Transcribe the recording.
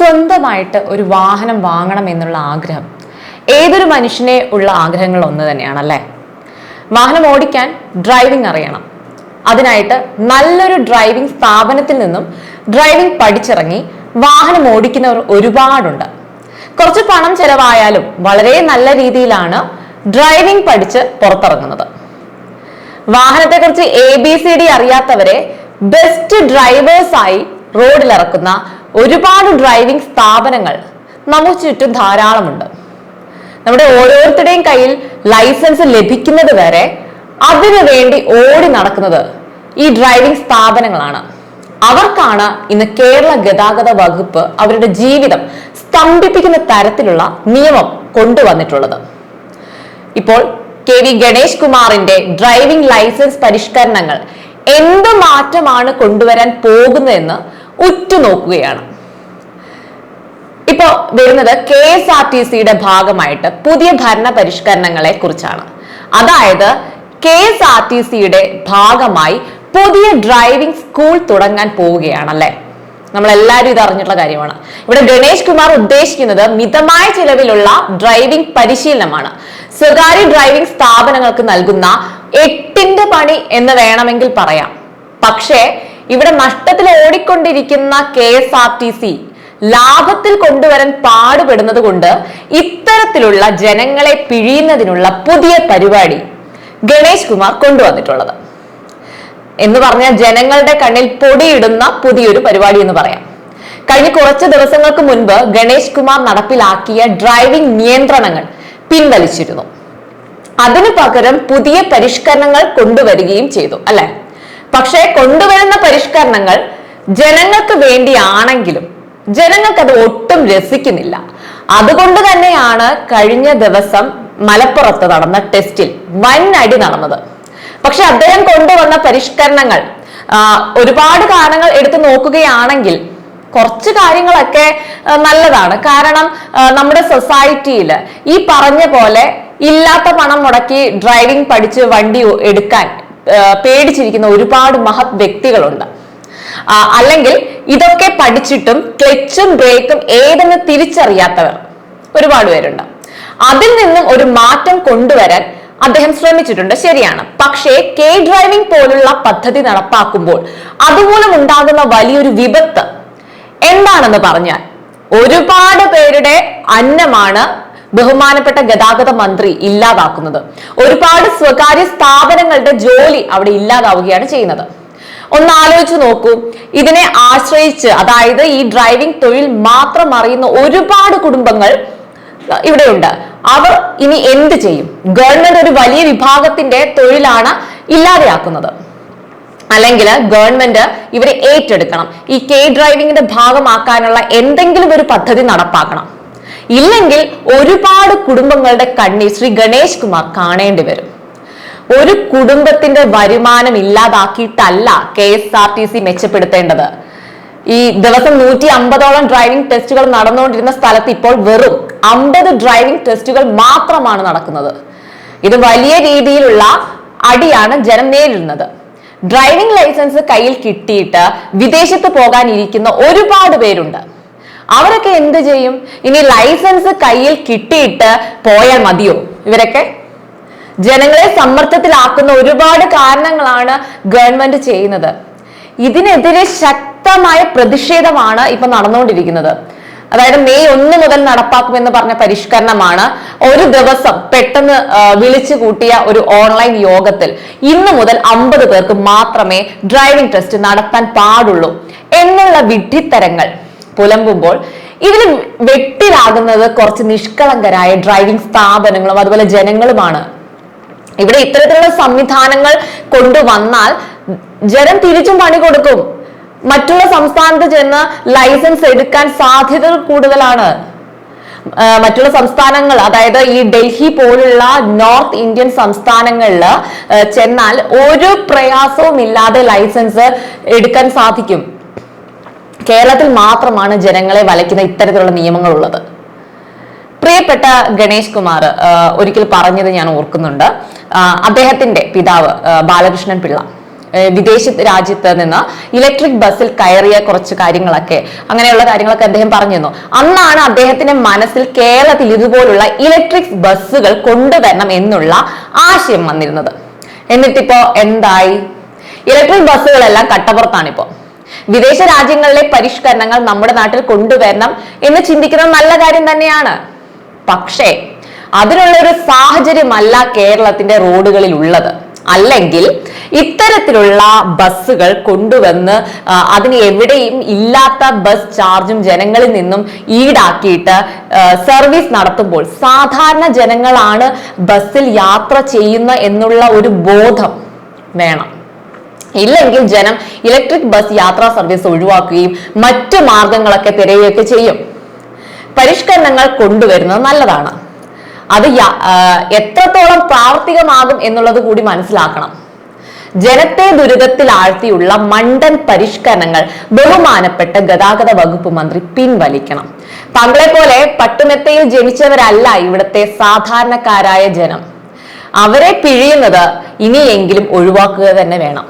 സ്വന്തമായിട്ട് ഒരു വാഹനം വാങ്ങണം എന്നുള്ള ആഗ്രഹം. ഏതൊരു മനുഷ്യനെ ഉള്ള ആഗ്രഹങ്ങൾ ഒന്ന് തന്നെയാണല്ലേ വാഹനം ഓടിക്കാൻ ഡ്രൈവിംഗ് അറിയണം. അതിനായിട്ട് നല്ലൊരു ഡ്രൈവിംഗ് സ്ഥാപനത്തിൽ നിന്നും ഡ്രൈവിംഗ് പഠിച്ചിറങ്ങി വാഹനം ഓടിക്കുന്നവർ ഒരുപാടുണ്ട്. കുറച്ച് പണം ചെലവായാലും വളരെ നല്ല രീതിയിലാണ് ഡ്രൈവിംഗ് പഠിച്ച് പുറത്തിറങ്ങുന്നത്. വാഹനത്തെ കുറിച്ച് എ ബി സി ഡി അറിയാത്തവരെ ബെസ്റ്റ് ഡ്രൈവേഴ്സായി റോഡിലിറക്കുന്ന ഒരുപാട് ഡ്രൈവിംഗ് സ്ഥാപനങ്ങൾ നമുക്ക് ചുറ്റും ധാരാളമുണ്ട്. നമ്മുടെ ഓരോരുത്തരുടെയും കയ്യിൽ ലൈസൻസ് ലഭിക്കുന്നത് വരെ അതിനു വേണ്ടി ഓടി നടക്കുന്നത് ഈ ഡ്രൈവിംഗ് സ്ഥാപനങ്ങളാണ്. അവർക്കാണ് ഇന്ന് കേരള ഗതാഗത വകുപ്പ് അവരുടെ ജീവിതം സ്തംഭിപ്പിക്കുന്ന തരത്തിലുള്ള നിയമം കൊണ്ടുവന്നിട്ടുള്ളത്. ഇപ്പോൾ കെ വി ഗണേഷ് കുമാറിന്റെ ഡ്രൈവിംഗ് ലൈസൻസ് പരിഷ്കരണങ്ങൾ എന്ത് മാറ്റമാണ് കൊണ്ടുവരാൻ പോകുന്നതെന്ന് ഉറ്റുനോക്കുകയാണ്. ഇപ്പോൾ വരുന്നത് കെ എസ് ആർ ടി സിയുടെ ഭാഗമായിട്ട് പുതിയ ഭരണ പരിഷ്കരണങ്ങളെ കുറിച്ചാണ്. അതായത് കെ എസ് ആർ ടി സിയുടെ ഭാഗമായി പുതിയ ഡ്രൈവിംഗ് സ്കൂൾ തുടങ്ങാൻ പോവുകയാണല്ലേ? നമ്മൾ എല്ലാവരും ഇത് അറിഞ്ഞിട്ടുള്ള കാര്യമാണ്. ഇവിടെ ഗണേഷ് കുമാർ ഉദ്ദേശിക്കുന്നത് മിതമായ ചിലവിലുള്ള ഡ്രൈവിംഗ് പരിശീലനമാണ്. സ്വകാര്യ ഡ്രൈവിംഗ് സ്ഥാപനങ്ങൾക്ക് നൽകുന്ന എട്ടിന്റെ പണി എന്ന് വേണമെങ്കിൽ പറയാം. പക്ഷേ ഇവിടെ നഷ്ടത്തിൽ ഓടിക്കൊണ്ടിരിക്കുന്ന K S R T C ലാഭത്തിൽ കൊണ്ടുവരാൻ പാടുപെടുന്നത് കൊണ്ട് ഇത്തരത്തിലുള്ള ജനങ്ങളെ പിഴിയുന്നതിനുള്ള പുതിയ പരിപാടി ഗണേഷ് കുമാർ കൊണ്ടുവന്നിട്ടുള്ളത്. എന്ന് പറഞ്ഞാൽ ജനങ്ങളുടെ കണ്ണിൽ പൊടിയിടുന്ന പുതിയൊരു പരിപാടി എന്ന് പറയാം. കഴിഞ്ഞ കുറച്ച് ദിവസങ്ങൾക്ക് മുൻപ് ഗണേഷ് കുമാർ നടപ്പിലാക്കിയ ഡ്രൈവിംഗ് നിയന്ത്രണങ്ങൾ പിൻവലിച്ചിരുന്നു. അതിനു പകരം പുതിയ പരിഷ്കരണങ്ങൾ കൊണ്ടുവരികയും ചെയ്തു അല്ലെ? പക്ഷേ കൊണ്ടുവരുന്ന പരിഷ്കരണങ്ങൾ ജനങ്ങൾക്ക് വേണ്ടിയാണെങ്കിലും ജനങ്ങൾക്ക് അത് ഒട്ടും രസിക്കുന്നില്ല. അതുകൊണ്ട് തന്നെയാണ് കഴിഞ്ഞ ദിവസം മലപ്പുറത്ത് നടന്ന ടെസ്റ്റിൽ വൻ അടി നടന്നത്. പക്ഷെ അദ്ദേഹം കൊണ്ടുവന്ന പരിഷ്കരണങ്ങൾ ഒരുപാട് കാരണങ്ങൾ എടുത്തു നോക്കുകയാണെങ്കിൽ കുറച്ച് കാര്യങ്ങളൊക്കെ നല്ലതാണ്. കാരണം നമ്മുടെ സൊസൈറ്റിയിൽ ഈ പറഞ്ഞ പോലെ ഇല്ലാത്ത പണം മുടക്കി ഡ്രൈവിംഗ് പഠിച്ച് വണ്ടി എടുക്കാൻ പേടിച്ചിരിക്കുന്ന ഒരുപാട് മഹത് വ്യക്തികളുണ്ട്. അല്ലെങ്കിൽ ഇതൊക്കെ പഠിച്ചിട്ടും ക്ലച്ചും ബ്രേക്കും ഏതെന്ന് തിരിച്ചറിയാത്തവർ ഒരുപാട് പേരുണ്ട്. അതിൽ നിന്നും ഒരു മാറ്റം കൊണ്ടുവരാൻ അദ്ദേഹം ശ്രമിച്ചിട്ടുണ്ട്. ശരിയാണ്. പക്ഷേ കെ ഡ്രൈവിംഗ് പോലുള്ള പദ്ധതി നടപ്പാക്കുമ്പോൾ അതുമൂലം ഉണ്ടാകുന്ന വലിയൊരു വിപത്ത് എന്താണെന്ന് പറഞ്ഞാൽ ഒരുപാട് പേരുടെ അന്നമാണ് ബഹുമാനപ്പെട്ട ഗതാഗത മന്ത്രി ഇല്ലാതാക്കുന്നത്. ഒരുപാട് സ്വകാര്യ സ്ഥാപനങ്ങളുടെ ജോലി അവിടെ ഇല്ലാതാവുകയാണ് ചെയ്യുന്നത്. ഒന്ന് ആലോചിച്ച് നോക്കൂ. ഇതിനെ ആശ്രയിച്ച് അതായത് ഈ ഡ്രൈവിംഗ് തൊഴിൽ മാത്രം അറിയുന്ന ഒരുപാട് കുടുംബങ്ങൾ ഇവിടെയുണ്ട്. അവർ ഇനി എന്ത് ചെയ്യും? ഗവൺമെന്റ് ഒരു വലിയ വിഭാഗത്തിന്റെ തൊഴിലാണ് ഇല്ലാതെയാക്കുന്നത്. അല്ലെങ്കിൽ ഗവൺമെന്റ് ഇവരെ ഏറ്റെടുക്കണം. ഈ കെ ഡ്രൈവിംഗിന്റെ ഭാഗമാക്കാനുള്ള എന്തെങ്കിലും ഒരു പദ്ധതി നടപ്പാക്കണം. ഇല്ലെങ്കിൽ ഒരുപാട് കുടുംബങ്ങളുടെ കണ്ണീർ ശ്രീ ഗണേഷ് കുമാർ കാണേണ്ടി വരും. ഒരു കുടുംബത്തിന്റെ വരുമാനം ഇല്ലാതാക്കിയിട്ടല്ല K S R T C മെച്ചപ്പെടുത്തേണ്ടത്. ഈ ദിവസം നൂറ്റി അമ്പതോളം ഡ്രൈവിംഗ് ടെസ്റ്റുകൾ നടന്നുകൊണ്ടിരുന്ന സ്ഥലത്ത് ഇപ്പോൾ വെറും അമ്പത് ഡ്രൈവിംഗ് ടെസ്റ്റുകൾ മാത്രമാണ് നടക്കുന്നത്. ഇത് വലിയ രീതിയിലുള്ള അടിയാണ് ജനം നേരിടുന്നത്. ഡ്രൈവിംഗ് ലൈസൻസ് കയ്യിൽ കിട്ടിയിട്ട് വിദേശത്ത് പോകാനിരിക്കുന്ന ഒരുപാട് പേരുണ്ട്. അവരൊക്കെ എന്ത് ചെയ്യും? ഇനി ലൈസൻസ് കയ്യിൽ കിട്ടിയിട്ട് പോയാൽ മതിയോ? ഇവരൊക്കെ? ജനങ്ങളെ സമ്മർദ്ദത്തിലാക്കുന്ന ഒരുപാട് കാരണങ്ങളാണ് ഗവൺമെന്റ് ചെയ്യുന്നത്. ഇതിനെതിരെ ശക്തമായ പ്രതിഷേധമാണ് ഇപ്പൊ നടന്നുകൊണ്ടിരിക്കുന്നത്. അതായത് മെയ് ഒന്ന് മുതൽ നടപ്പാക്കുമെന്ന് പറഞ്ഞ പരിഷ്കരണമാണ് ഒരു ദിവസം പെട്ടെന്ന് വിളിച്ചു കൂട്ടിയ ഒരു ഓൺലൈൻ യോഗത്തിൽ ഇന്ന് മുതൽ അമ്പത് പേർക്ക് മാത്രമേ ഡ്രൈവിംഗ് ടെസ്റ്റ് നടത്താൻ പാടുള്ളൂ എന്നുള്ള വിഡ്ഢിത്തരങ്ങൾ പുലമ്പുമ്പോൾ ഇതിൽ വെട്ടിലാകുന്നത് കുറച്ച് നിഷ്കളങ്കരായ ഡ്രൈവിംഗ് സ്ഥാപനങ്ങളും അതുപോലെ ജനങ്ങളുമാണ്. ഇവിടെ ഇത്തരത്തിലുള്ള സംവിധാനങ്ങൾ കൊണ്ടുവന്നാൽ ജനം തിരിച്ചും പണി കൊടുക്കും. മറ്റുള്ള സംസ്ഥാനത്ത് ചെന്ന് ലൈസൻസ് എടുക്കാൻ സാധ്യതകൾ കൂടുതലാണ്. മറ്റുള്ള സംസ്ഥാനങ്ങൾ അതായത് ഈ ഡൽഹി പോലുള്ള നോർത്ത് ഇന്ത്യൻ സംസ്ഥാനങ്ങളിൽ ചെന്നാൽ ഒരു പ്രയാസവും ഇല്ലാതെ ലൈസൻസ് എടുക്കാൻ സാധിക്കും. കേരളത്തിൽ മാത്രമാണ് ജനങ്ങളെ വലയ്ക്കുന്ന ഇത്തരത്തിലുള്ള നിയമങ്ങൾ ഉള്ളത് പ്രിയപ്പെട്ട ഗണേഷ് കുമാർ ഒരിക്കൽ പറഞ്ഞത് ഞാൻ ഓർക്കുന്നുണ്ട്. അദ്ദേഹത്തിന്റെ പിതാവ് ബാലകൃഷ്ണൻ പിള്ള വിദേശ രാജ്യത്ത് നിന്ന് ഇലക്ട്രിക് ബസ്സിൽ കയറിയ കുറച്ച് കാര്യങ്ങളൊക്കെ അങ്ങനെയുള്ള കാര്യങ്ങളൊക്കെ അദ്ദേഹം പറഞ്ഞിരുന്നു. അന്നാണ് അദ്ദേഹത്തിന്റെ മനസ്സിൽ കേരളത്തിൽ ഇതുപോലുള്ള ഇലക്ട്രിക് ബസ്സുകൾ കൊണ്ടുവരണം എന്നുള്ള ആശയം വന്നിരുന്നത്. എന്നിട്ടിപ്പോ എന്തായി? ഇലക്ട്രിക് ബസ്സുകളെല്ലാം കട്ടപ്പുറത്താണിപ്പോ. വിദേശ രാജ്യങ്ങളിലെ പരിഷ്കരണങ്ങൾ നമ്മുടെ നാട്ടിൽ കൊണ്ടുവരണം എന്ന് ചിന്തിക്കുന്നത് നല്ല കാര്യം തന്നെയാണ്. പക്ഷേ അതിനുള്ള ഒരു സാഹചര്യമല്ല കേരളത്തിന്റെ റോഡുകളിൽ ഉള്ളത് അല്ലെങ്കിൽ ഇത്തരത്തിലുള്ള ബസ്സുകൾ കൊണ്ടുവന്ന് അതിന് എവിടെയും ഇല്ലാത്ത ബസ് ചാർജും ജനങ്ങളിൽ നിന്നും ഈടാക്കിയിട്ട് സർവീസ് നടത്തുമ്പോൾ സാധാരണ ജനങ്ങളാണ് ബസ്സിൽ യാത്ര ചെയ്യുന്ന എന്നുള്ള ഒരു ബോധം വേണം. ഇല്ലെങ്കിൽ ജനം ഇലക്ട്രിക് ബസ് യാത്രാ സർവീസ് ഒഴിവാക്കുകയും മറ്റു മാർഗങ്ങളൊക്കെ തിരയുകയൊക്കെ ചെയ്യും. പരിഷ്കരണങ്ങൾ കൊണ്ടുവരുന്നത് നല്ലതാണ്. അത് എത്രത്തോളം പ്രാവർത്തികമാകും എന്നുള്ളത് കൂടി മനസ്സിലാക്കണം. ജനത്തെ ദുരിതത്തിൽ ആഴ്ത്തിയുള്ള മണ്ടൻ പരിഷ്കരണങ്ങൾ ബഹുമാനപ്പെട്ട ഗതാഗത വകുപ്പ് മന്ത്രി പിൻവലിക്കണം. തങ്ങളെ പോലെ പട്ടുമെത്തയിൽ ജനിച്ചവരല്ല ഇവിടുത്തെ സാധാരണക്കാരായ ജനം. അവരെ പിഴിയുന്നത് ഇനിയെങ്കിലും ഒഴിവാക്കുക തന്നെ വേണം.